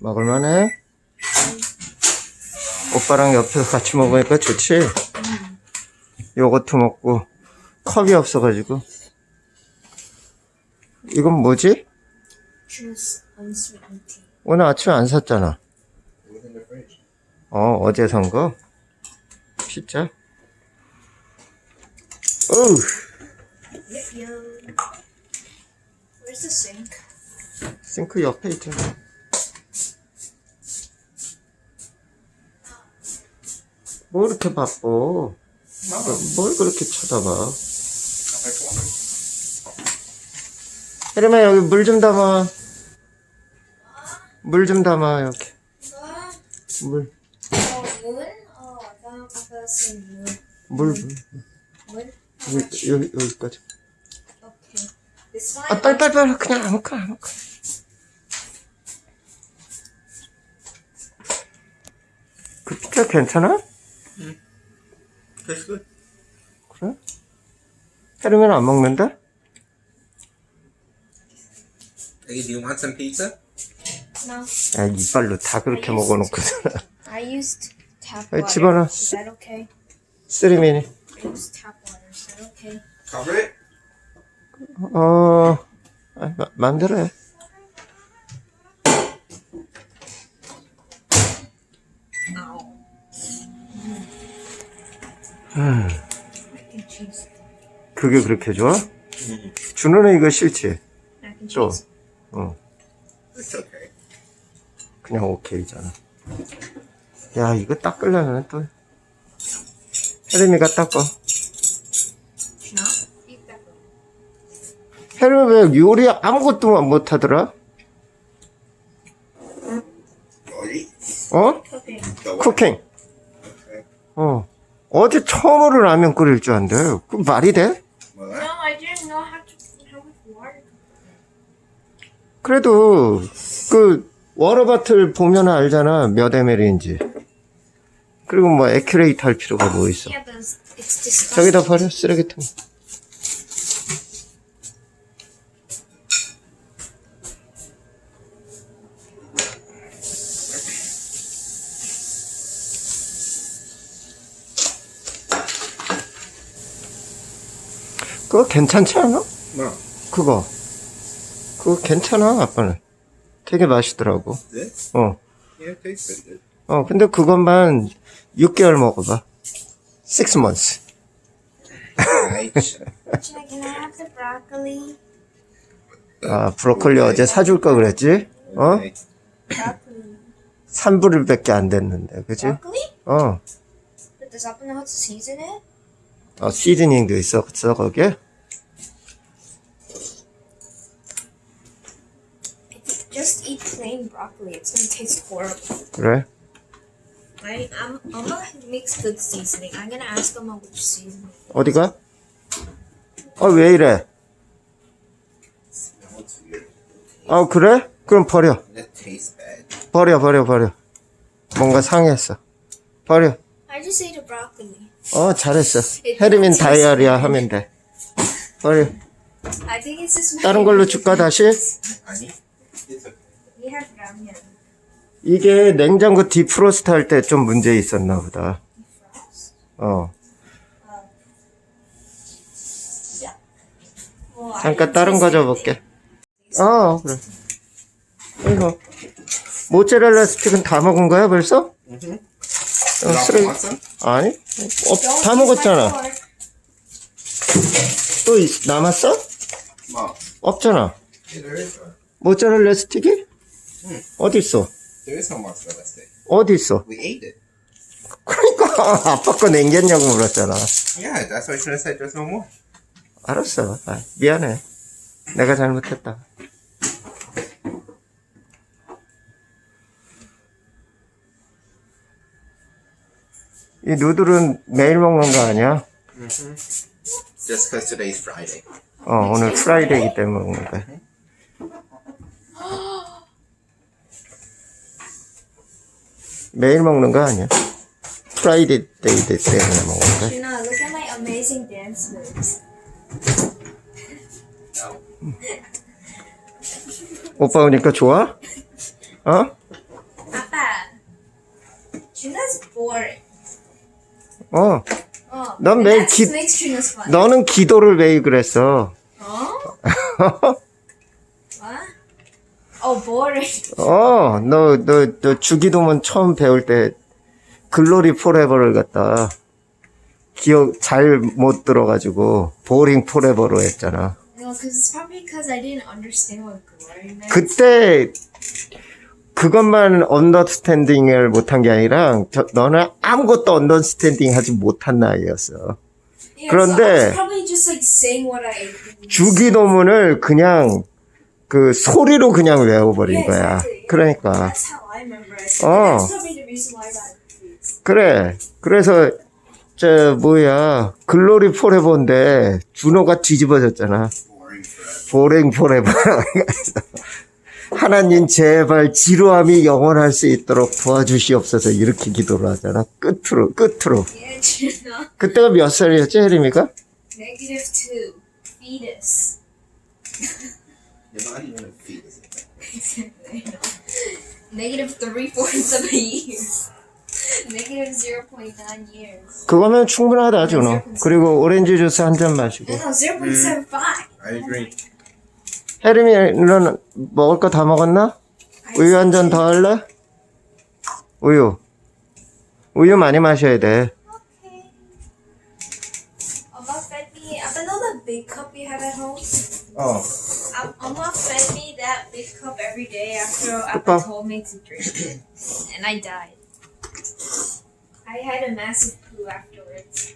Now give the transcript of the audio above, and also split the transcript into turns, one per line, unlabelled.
먹을만해? 오빠랑 옆에서 같이 먹으니까 좋지? 요거트 먹고 컵이 없어가지고 이건 뭐지?
Tea.
오늘 아침에 안 샀잖아. 어 어제 산 거? 피자? 어우
Yep, yum. Where's the sink?
싱크 옆에 있잖아 뭐 이렇게 바빠 뭘 그렇게 쳐다봐 혜림아 여기 물 좀 담아 물 좀 담아 여기
What?
물. 물? 물 여기, 여기까지.
This one?
아 빨리 그냥 아무거나 아무거나 그 피자 괜찮아?
Tastes good.
그래? 혜림이는 안 먹는데?
Hey, do you want some pizza?
No.
야 이빨로 다 그렇게 먹어놓고서는
I used tap
Hey,
water.
집어넣어.
Is that okay?
쓰리미니
I used tap water. Is that okay?
Cover it.
어 아, 마, 마음대로 해 그게 그렇게 좋아? 준호는 이거 싫지? 또. 어. 그냥 오케이잖아 야 이거 닦으려면 또 혜림이가 닦아. 혜림이 왜 요리 아무것도 못하더라? 어? 쿠킹. 어 어제 처음으로 라면 끓일 줄 안돼 그 말이 돼? 그래도 그 워터바틀 보면 알잖아 몇 ml인지 그리고 뭐 에큐레이트 할 필요가 뭐 있어. 저기다 버려 쓰레기통 그거 괜찮지 않아?
no.
그거 그거 괜찮아 아빠는 되게 맛있더라고
This?
어,
Yeah, tastes pretty good.
어 근데 그것만 6개월 먹어봐 6 months
Right.
Should I, can I have the broccoli?
아 브로콜리 어제 사줄 거 그랬지? 어?
Broccoli.
3불밖에 안 됐는데 그지?
Broccoli?
어,
But does Apple know how to season it?
어 시즈닝도 있었어 거기에?
If you just eat plain broccoli, it's gonna taste horrible.
그래?
I, I'm, Mama makes good seasoning. I'm gonna ask Mama which seasoning.
어디가? 어왜 이래?
Smells weird.
어 그래? 그럼 버려
That tastes bad.
버려 버려 버려 뭔가 상했어 버려
I just ate a broccoli.
어 잘했어. 헤르민 다이아리아 하면 돼.
my
다른 걸로 줄까 다시? 이게 냉장고 디프로스트 할 때 좀 문제 있었나 보다. 어. 잠깐 다른 거 줘볼게. 어 그래. 이거. 모짜렐라 스틱은 다 먹은 거야 벌써?
Mm-hmm.
어,
some?
아니 어, 다 먹었잖아. 또 있- 남았어?
Mom.
없잖아. 모짜렐라 스틱이? 어디 있어? 어디 있어? 그러니까 아빠 거 냉겼냐고 물었잖아
Yeah, that's why I said there's no more.
알았어 아, 미안해 내가 잘못했다 이 누들은 매일 먹는 거 아니야?
Just because today's Friday.
어 오늘 프라이데이기 때문에 먹는 거야 매일 먹는 거 아니야? 프라이데이 때문에 먹는 거야
Shuna, look at my amazing dance moves.
오빠 오니까 좋아? 어?
Tuna's boring.
어,
Oh,
넌
and
매일
that's
기-
makes tuna's fun.
너는 기도를 매일 그랬어.
Oh? what? Oh, boring.
어, 너, 너, 너 주기도문 처음 배울 때 글로리 포레버를 갖다 기억 잘 못 들어가지고 보링 포레버로 했잖아.
No, because it's probably because I didn't understand what glory meant.
그때 그것만 언더스탠딩을 못한 게 아니라 저- 너는 아무것도 언더스탠딩 하지 못한 나이였어. 그런데-. 주기도문을 그냥 그 소리로 그냥 외워버린 거야. 그러니까. Oh.
Confused.
그래. 그래서 저 뭐야 글로리 포레버인데 준호가 뒤집어졌잖아.
Boring forever.
보랭 포레버. 하나님 제발 지루함이 영원할 수 있도록 도와주시옵소서 이렇게 기도를 하잖아. 끝으로 끝으로. 그때가 몇 살이었지 혜림이가? 그거면 충분하다 준호. 그리고 오렌지 주스 한 잔 마시고.
No, zero point seven five.
I agree.
혜림이는 먹을 거 다 먹었나? 우유 한 잔 더 할래? 우유. 우유 많이 마셔야 돼.
Okay. Mama fed me. I know the big cup we have at home.
어.
Um, Mama fed me that big cup every day after. Appa told me to drink it, and I died. I had a massive poo afterwards.